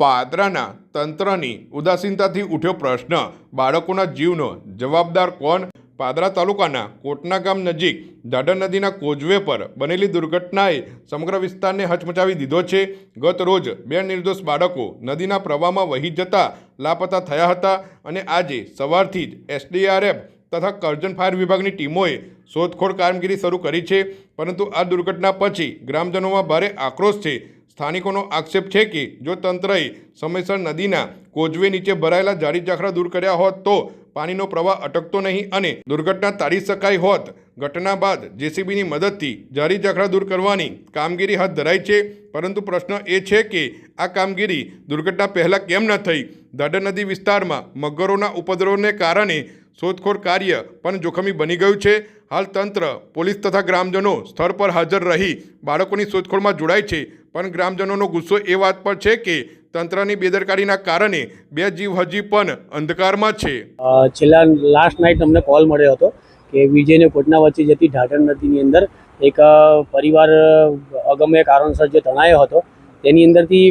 પાદરાના તંત્રની ઉદાસીનતાથી ઉઠ્યો પ્રશ્ન. બાળકોના જીવનો જવાબદાર કોણ? પાદરા તાલુકાના કોટના ગામ નજીક દાદર નદીના કોઝવે પર બનેલી દુર્ઘટનાએ સમગ્ર વિસ્તારને હચમચાવી દીધો છે. ગત રોજ બે નિર્દોષ બાળકો નદીના પ્રવાહમાં વહી જતા લાપતા થયા હતા અને આજે સવારથી જ એસડીઆરએફ તથા કરજણ ફાયર વિભાગની ટીમોએ શોધખોળ કામગીરી શરૂ કરી છે. પરંતુ આ દુર્ઘટના પછી ગ્રામજનોમાં ભારે આક્રોશ છે. સ્થાનિકોનો આક્ષેપ છે કે જો તંત્રએ સમયસર નદીના કોજવે નીચે ભરાયેલા જાડી ઝાખરા દૂર કર્યા હોત તો પાણીનો પ્રવાહ અટકતો નહીં અને દુર્ઘટના ટાળી શકાઈ હોત. ઘટના બાદ જેસીબીની મદદથી જાડી ઝાખરા દૂર કરવાની કામગીરી હાથ ધરાઈ છે. પરંતુ પ્રશ્ન એ છે કે આ કામગીરી દુર્ઘટના પહેલાં કેમ ન થઈ? દાદર નદી વિસ્તારમાં મગરોના ઉપદ્રવને કારણે શોધખોળ કાર્ય પણ જોખમી બની ગયું છે. હાલ તંત્ર, પોલીસ તથા ગ્રામજનો સ્થળ પર હાજર રહી બાળકોની શોધખોળમાં જોડાય છે. પણ ગ્રામજનોનો ગુસ્સો એ વાત પર છે કે તંત્રની બેદરકારીના કારણે બે જીવ હજી પણ અંધકારમાં છે. છેલ્લા લાસ્ટ નાઇટ અમને કોલ મળ્યો હતો કે વિજયને કોટના વચ્ચે જતી ઢાઢર નદીની અંદર એક પરિવાર અગમ્ય કારણસર જે તણાયો હતો, તેની અંદરથી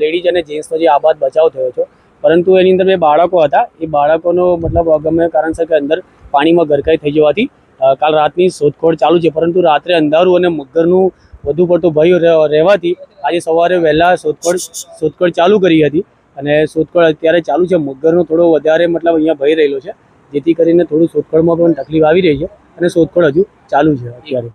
લેડીઝ અને જેન્ટ્સનો જે આબાદ બચાવ થયો હતો. પરંતુ એની અંદર બે બાળકો હતા. એ બાળકોનો મતલબ અગમ્ય કારણસર કે અંદર પાણીમાં ગરકાઈ થઈ જવાથી કાલ રાતની શોધખોળ ચાલુ છે, પરંતુ રાત્રે અંધારું અને મગરનું વધુ પડતું ભય રહે- રહેવાથી આજે સવારે વહેલા શોધખોળ શોધખોળ ચાલુ કરી હતી અને શોધખોળ અત્યારે ચાલુ છે. મગરનો થોડો વધારે મતલબ અહીંયા ભય રહેલો છે, જેથી કરીને થોડું શોધખોળમાં પણ તકલીફ આવી રહી છે અને શોધખોળ હજુ ચાલુ છે અત્યારે.